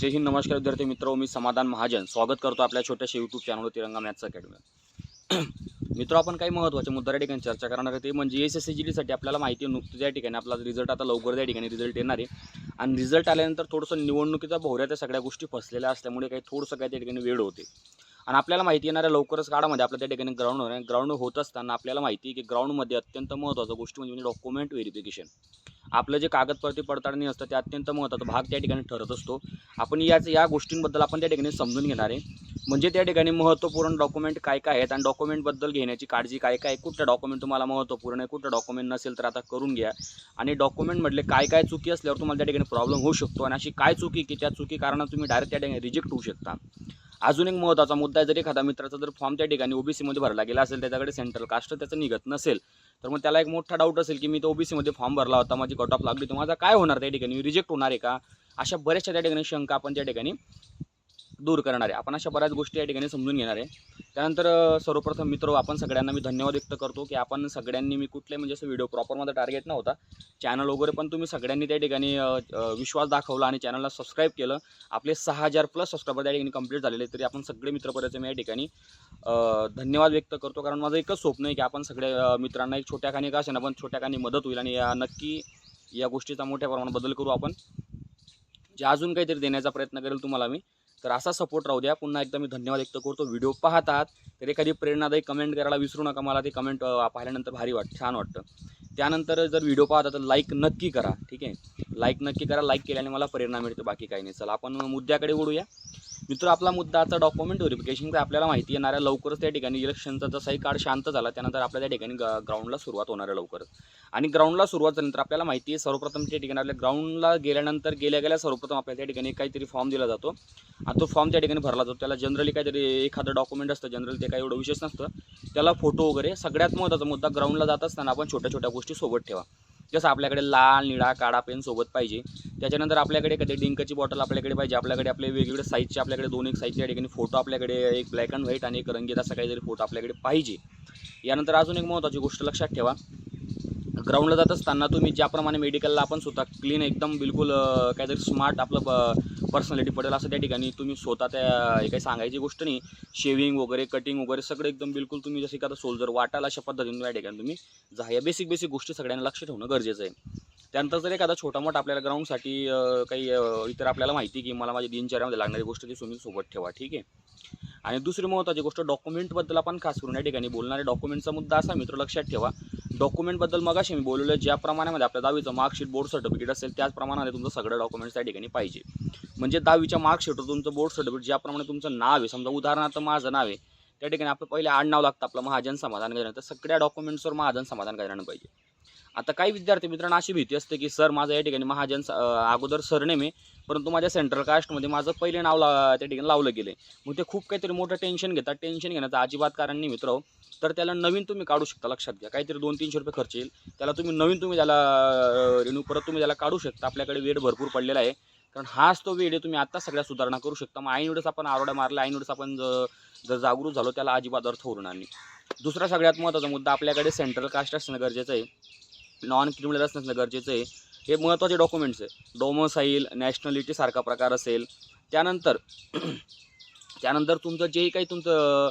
जय हिंद नमस्कार विद्यार्थी मित्र मी समाधान महाजन. स्वागत करतो आपल्या छोट्याशा YouTube channel Tiranga maths academy मित्र आपण काही महत्त्वाच्या मुद्द्या ठिकाणी चर्चा करणार आहे. ते म्हणजे एस एस सी जी डीसाठी आपल्याला माहिती आहे नुकतं त्या ठिकाणी आपला रिझल्ट आता लवकर त्या ठिकाणी रिझल्ट येणार आहे. आणि रिझल्ट आल्यानंतर थोडंसं निवडणुकीचा भोवऱ्या त्या सगळ्या गोष्टी फसलेल्या असल्यामुळे काही थोडंसं काही त्या ठिकाणी वेळ होते. आणि आपल्याला माहिती येणाऱ्या लवकरच काळामध्ये आपल्या त्या ठिकाणी ग्राउंड होणार ग्राउंड होत असताना आपल्याला माहिती आहे की ग्राउंडमध्ये अत्यंत महत्त्वाचं गोष्ट म्हणजे डॉक्युमेंट व्हेरिफिकेशन आपलं जे कागदपत्री पडताळणी असतं ते अत्यंत महत्त्वाचा भाग त्या ठिकाणी ठरत असतो. आपण याच या गोष्टींबद्दल आपण त्या ठिकाणी समजून घेणार आहे. म्हणजे त्या ठिकाणी महत्त्वपूर्ण डॉक्युमेंट काय काय आहेत आणि डॉक्युमेंटबद्दल घेण्याची काळजी काय काय कुठलं डॉक्युमेंट तुम्हाला महत्त्वपूर्ण आहे? कुठलं डॉक्युमेंट नसेल तर आता करून घ्या. आणि डॉक्युमेंटमधले काय काय चुकी असल्यावर तुम्हाला त्या ठिकाणी प्रॉब्लेम होऊ शकतो. आणि अशी काय चुकी की त्या चुकी कारणानं तुम्ही डायरेक्ट त्या ठिकाणी रिजेक्ट होऊ शकता. अजून एक महत्त्वाचा मुद्दा आहे जर एखादा मित्राचा जर फॉर्म त्या ठिकाणी ओबीसीमध्ये भरला गेला असेल त्याच्याकडे सेंट्रल कास्ट त्याचं निघत नसेल. तर मग त्याला एक मोठा डाऊट असेल की मी तो ओबीसीमध्ये फॉर्म भरला होता माझी कट ऑफ लागली तर माझा काय होणार त्या ठिकाणी? रिजेक्ट होणार आहे का? अशा बऱ्याचशा त्या ठिकाणी शंका आपण त्या ठिकाणी दूर करणार आहे. आपण अशा बऱ्याच गोष्टी या ठिकाणी समजून घेणार आहे. त्यानंतर सर्वप्रथम मित्र आपण सगळ्यांना मी धन्यवाद व्यक्त करतो की आपण सगळ्यांनी मी कुठले म्हणजे असं व्हिडिओ प्रॉपर माझा टार्गेट नव्हता. चॅनल वगैरे पण तुम्ही सगळ्यांनी त्या ठिकाणी विश्वास दाखवला आणि चॅनलला सबस्क्राईब केलं. आपले सहा हजार प्लस सबस्क्रायबर त्या ठिकाणी कंप्लीट झालेले तरी आपण सगळे मित्रपर्यंत मी या ठिकाणी धन्यवाद व्यक्त करतो. कारण माझं एकच स्वप्न आहे की आपण सगळ्या मित्रांना एक छोट्या खाणी का असेल पण छोट्या खाणी मदत होईल आणि या नक्की या गोष्टीचा मोठ्या प्रमाणात बदल करू आपण. जे अजून काहीतरी देण्याचा प्रयत्न करेल तुम्हाला मी तर असा सपोर्ट राहू द्या. पुन्हा एकदा मी धन्यवाद व्यक्त करतो. व्हिडिओ पाहत आहात तर एखादी प्रेरणादायी कमेंट करायला विसरू नका मला. ते कमेंट पाहिल्यानंतर भारी वाट छान वाटतं. त्यानंतर जर व्हिडिओ पाहता तर लाईक नक्की करा. ठीक आहे? लाईक नक्की करा लाईक केल्याने मला प्रेरणा मिळते. बाकी काही नाही. चला आपण मुद्द्याकडे वळूया. मित्र आपला मुद्दा आता डॉक्युमेंट व्हेरिफिकेशनचा आपल्याला माहिती येणाऱ्या लवकरच त्या ठिकाणी इलेक्शनचा जसाही काळ शांत झाला त्यानंतर आपल्या त्या ठिकाणी ग्राउंडला सुरुवात होणार आहे लवकरच. आणि ग्राउंडला सुरुवात झाल्यानंतर आपल्याला माहिती आहे सर्वप्रथम त्या ठिकाणी आपल्या ग्राउंडला गेल्यानंतर गेल्या गेल्या सर्वप्रथम आपल्याला त्या ठिकाणी काहीतरी फॉर्म दिला जातो. आणि तो फॉर्म त्या ठिकाणी भरला जातो. त्याला जनरली काहीतरी एखादं डॉक्युमेंट असतं जनरली ते काही एवढं विशेष नसतं. त्याला फोटो वगैरे सगळ्यात महत्त्वाचा मुद्दा ग्राउंडला जात असताना आपण छोट्या छोट्या गोष्टी सोबत ठेवा. जसं आपल्याकडे लाल निळा काळा पेन सोबत पाहिजे. त्याच्यानंतर आपल्याकडे कधी डिंकची बॉटल आपल्याकडे पाहिजे. आपल्याकडे आपले वेगवेगळे साईजचे आपल्याकडे दोन एक साईजच्या ठिकाणी फोटो आपल्याकडे एक ब्लॅक अँड व्हाईट आणि एक रंगीत असा काहीतरी फोटो आपल्याकडे पाहिजे. यानंतर अजून एक महत्त्वाची गोष्ट लक्षात ठेवा. ग्राउंडला जात असताना तुम्ही ज्याप्रमाणे मेडिकलला आपण स्वतः क्लीन एकदम बिलकुल काहीतरी स्मार्ट आपलं पर्सनॅलिटी पडेल असं त्या ठिकाणी तुम्ही स्वतः त्या हे काही सांगायची गोष्ट नाही. शेविंग वगैरे कटिंग वगैरे सगळं एकदम बिलकुल तुम्ही जसं एखादा सोल्जर वाटाल अशा पद्धतीने या ठिकाणी तुम्ही जा. या बेसिक बेसिक गोष्टी सगळ्यांना लक्ष ठेवणं गरजेचं आहे. त्यानंतर जर एखादा छोटा मोठा आपल्याला ग्राउंडसाठी काही इतर आपल्याला माहिती की मला माझ्या दिनचर्यामध्ये लागणारी गोष्ट ती तुम्ही सोबत ठेवा ठीक आहे? आणि दुसरी महत्त्वाची गोष्ट डॉक्युमेंटबद्दल आपण खास करून या ठिकाणी बोलणारे डॉक्युमेंटचा मुद्दा असा मित्र लक्षात ठेवा. डॉक्युमेंटबद्दल मगाशी मी बोललेलं ज्या प्रमाणामध्ये आपल्या दहावीचं मार्कशीट बोर्ड सर्टिफिकेट असेल त्याच प्रमाणामध्ये तुमचं सगळं डॉक्युमेंट्स त्या ठिकाणी पाहिजे. म्हणजे दहावीच्या मार्कशीटवर तुमचं बोर्ड सर्टिफिकेट ज्याप्रमाणे तुमचं नाव आहे समजा उदाहरणार्थ माझं नाव आहे त्या ठिकाणी आपलं पहिले आडनाव लागतं आपलं महाजन समाधान करायला तर सगळ्या डॉक्युमेंट्सवर महाजन समाधान करायला पाहिजे. आता काही विद्यार्थी मित्रांना अशी भीती असते की सर माझं या ठिकाणी महाजन अगोदर सरनेम आहे परंतु माझ्या सेंट्रल कास्टमध्ये माझं पहिले नाव ला त्या ठिकाणी लावलं गेलं आहे मग ते खूप काहीतरी मोठं टेन्शन घेतात. टेन्शन घेण्याचं अजिबात कारण नाही मित्र तर त्याला नवीन तुम्ही काढू शकता लक्षात घ्या. काहीतरी दोन तीनशे रुपये खर्च येईल. त्याला तुम्ही नवीन तुम्ही त्याला रिन्यू परत तुम्ही त्याला काढू शकता. आपल्याकडे वेळ भरपूर पडलेला आहे. कारण हाच तो वेळ आहे तुम्ही आत्ता सगळ्या सुधारणा करू शकता. मग ऐन वेळेस आपण आरोड्या मारला ऐन आपण जर जागरूक झालो त्याला अजिबात अर्थ होणार नाही. दुसरा सगळ्यात महत्त्वाचा मुद्दा आपल्याकडे सेंट्रल कास्ट असणं गरजेचं आहे. नॉन क्रिमिनल असणं गरजेचं आहे. हे महत्त्वाचे डॉक्युमेंट्स आहे. डोमोसाईल नॅशनॅलिटीसारखा प्रकार असेल. त्यानंतर त्यानंतर तुमचं जे काही तुमचं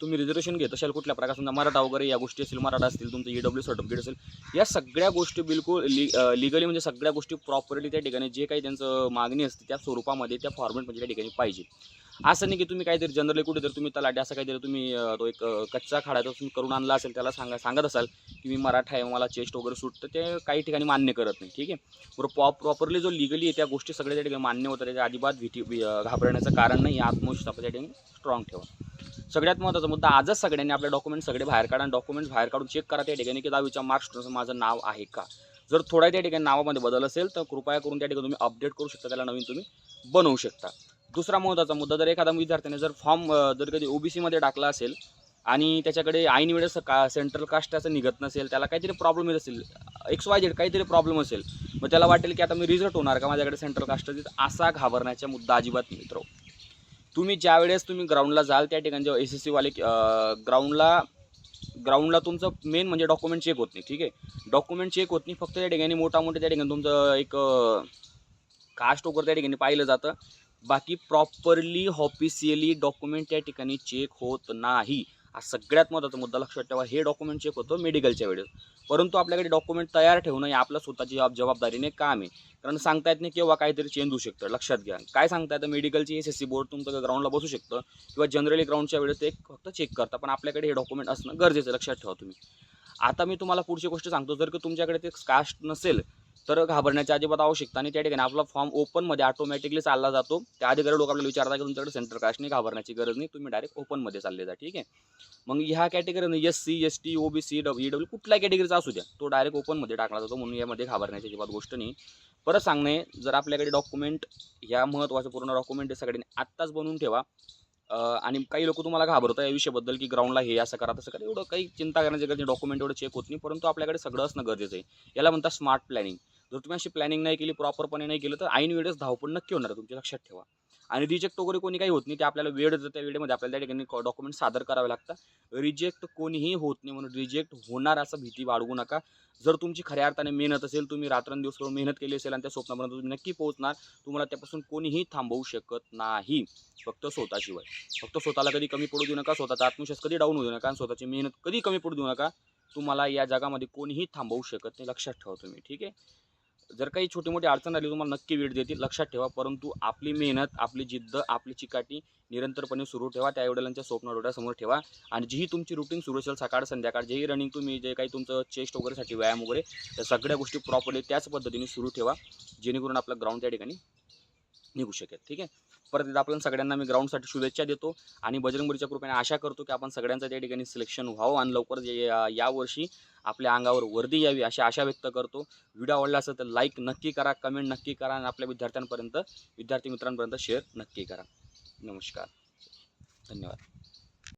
तुम्ही रिझर्वेशन घेत असाल कुठल्या प्रकार समजा मराठा वगैरे या गोष्टी असतील मराठा असतील तुमचं ई डब्ल्यू सर्टिफिकेट असेल या सगळ्या गोष्टी बिलकुल लि लिगली म्हणजे सगळ्या गोष्टी प्रॉपरली त्या ठिकाणी जे काही त्यांचं मागणी असते त्या स्वरूपामध्ये त्या फॉर्मेटमध्ये त्या ठिकाणी पाहिजे. असं नाही की तुम्ही काहीतरी जनरली कुठे जर तुम्ही तलाठी असं काहीतरी तुम्ही तो एक कच्चा खाडा तो तुम्ही करून आणला असेल त्याला सांगा सांगत असाल की मी मराठा आहे मला चेस्ट वगैरे सूट तर ते काही ठिकाणी मान्य करत नाही ठीक आहे? बरं पॉप प्रॉपरली जो लिगली आहे त्या गोष्टी सगळ्या त्या ठिकाणी मान्य होतात त्याच्या अजिबात भीती घाबरण्याचं कारण नाही आत्मविश्वास त्या ठिकाणी स्ट्रॉंग ठेवा. सगळ्यात महत्त्वाचा मुद्दा आजच सगळ्यांनी आपले डॉक्युमेंट सगळे बाहेर काढा आणि डॉक्युमेंट्स बाहेर काढून चेक करा त्या ठिकाणी की दहावीच्या मार्क्स माझं नाव आहे का? जर थोडा त्या ठिकाणी नावामध्ये बदल असेल तर कृपया करून त्या ठिकाणी तुम्ही अपडेट करू शकता त्याला नवीन तुम्ही बनवू शकता. दुसरा महत्त्वाचा मुद्दा जर एखादा विद्यार्थ्याने जर फॉर्म जर कधी ओबीसीमध्ये टाकला असेल आणि त्याच्याकडे ऐन वेळेस का सेंट्रल कास्टाचं निघत नसेल त्याला काहीतरी प्रॉब्लेम येत असेल एक्स वाय झेड काहीतरी प्रॉब्लेम असेल मग त्याला वाटेल की आता मी रिझल्ट होणार का माझ्याकडे सेंट्रल कास्ट असा घाबरण्याचा मुद्दा अजिबात मित्र. तुम्ही ज्या वेळेस तुम्ही ग्राउंडला जाल त्या ठिकाणी जेव्हा एस एस सीवाले ग्राउंडला ग्राउंडला तुमचं मेन म्हणजे डॉक्युमेंट चेक होत नाही ठीक आहे? डॉक्युमेंट चेक होत नाही फक्त त्या ठिकाणी मोठा मोठे त्या ठिकाणी तुमचं एक कास्ट वगैरे त्या ठिकाणी पाहिलं जातं. बाकी प्रॉपरली ऑफिशियली डॉक्युमेंट त्या ठिकाणी चेक होत नाही. हा सगळ्यात महत्त्वाचा मुद्दा लक्षात ठेवा हे डॉक्युमेंट चेक होतं मेडिकलच्या वेळेस. परंतु आपल्याकडे डॉक्युमेंट तयार ठेवणं हे आपल्या स्वतःची जबाब- जबाबदारीने काम आहे. कारण सांगता येत नाही किंवा काहीतरी चेंज होऊ शकतं लक्षात घ्या. काय सांगता येतं? मेडिकलची एस एस सी बोर्ड तुमचं ग्राउंडला बसू शकतं? किंवा जनरली ग्राउंडच्या वेळेस ते एक फक्त चेक करता पण आपल्याकडे हे डॉक्युमेंट असणं गरजेचं आहे, लक्षात ठेवा तुम्ही. आता मी तुम्हाला पुढची गोष्ट सांगतो. जर का तुमच्याकडे ते कास्ट नसेल तर घाबरण्याची अजिबात आवश्यकता नाही. त्या ठिकाणी आपला फॉर्म ओपनमध्ये ऑटोमॅटिकली चालला जातो. त्या अधिकारी लोक आपल्याला विचारतात की तुमच्याकडे सेंटर कास्ट नाही घाबरण्याची गरज नाही. तुम्ही डायरेक्ट ओपनमध्ये चालले जा ठीक आहे? मग ह्या category S C S T O B C W W कुठल्या कॅटेगरीचा असू द्या तो डायरेक्ट ओपनमध्ये टाकला जातो. म्हणून यामध्ये घाबरण्याची अजिबात गोष्ट नाही. परत सांगणे जर आपल्याकडे डॉक्युमेंट ह्या महत्त्वाचं पूर्ण डॉक्युमेंट सगळ्यांनी आत्ताच बनवून ठेवा. आणि काही लोक तुम्हाला घाबरतात या विषयाबद्दल की ग्राउंडला हे असं करा तसं करा. एवढं काही चिंता करण्याची गरज नाही. डॉक्युमेंट एवढं चेक होत नाही परंतु आपल्याकडे सगळं असणं गरजेचं आहे. याला म्हणतात स्मार्ट प्लॅनिंग जर तुम्ही अशी प्लॅनिंग नाही केली प्रॉपरपणे नाही केलं तर ऐन वेळेस धावपण नक्की होणार तुमच्या लक्षात ठेवा. आणि रिजेक्ट वगैरे कोणी काही होत नाही ते आपल्याला वेळ जर त्या वेळेमध्ये. आपल्याला त्या ठिकाणी डॉक्युमेंट सादर करावे लागतात. रिजेक्ट कोणीही होत नाही म्हणून रिजेक्ट होणार असं भीती बाळगू नका. जर तुमची खऱ्या अर्थाने मेहनत असेल तुम्ही रात्रंदिवस करून मेहनत केली असेल आणि त्या स्वप्नापर्यंत तुम्ही नक्की पोहोचणार तुम्हाला त्यापासून कोणीही थांबवू शकत नाही. फक्त स्वतःशिवाय. फक्त स्वतःला कधी कमी पडू देऊ नका स्वतःचा आत्मविश्वास कधी डाऊन होऊ देऊ नका आणि स्वतःची मेहनत कधी कमी पडू देऊ नका तुम्हाला या जगामध्ये कोणीही थांबवू शकत नाही. लक्षात ठेवा तुम्ही ठीक आहे? जर काही छोटी मोठी अडचण आली तुम्हाला नक्की वेळ देतील लक्षात ठेवा. परंतु आपली मेहनत आपली जिद्द आपली चिकाटी निरंतरपणे सुरू ठेवा. त्या वडिलांच्या स्वप्न डोळ्यासमोर ठेवा. आणि जीही तुमची रुटीन सुरू असेल सकाळ संध्याकाळ जेही रनिंग तुम्ही जे काही तुमचं चेस्ट वगैरेसाठी व्यायाम वगैरे त्या सगळ्या गोष्टी प्रॉपरली त्याच पद्धतीने सुरू ठेवा. जेणेकरून आपलं ग्राउंड त्या ठिकाणी निघू शकेल. ठीक आहे? परत एकदा आपण सगळ्यांना मी ग्राउंडसाठी शुभेच्छा देतो आणि बजरंगबलीच्या कृपेने आशा करतो की आपण सगळ्यांचं त्या ठिकाणी सिलेक्शन व्हावं आणि लवकर जे या- यावर्षी आपल्या अंगावर वर्दी यावी अशी आशा व्यक्त करतो. व्हिडिओ आवडला असेल तर लाईक नक्की करा कमेंट नक्की करा आणि आपल्या विद्यार्थ्यांपर्यंत विद्यार्थी मित्रांपर्यंत शेअर नक्की करा. नमस्कार. धन्यवाद.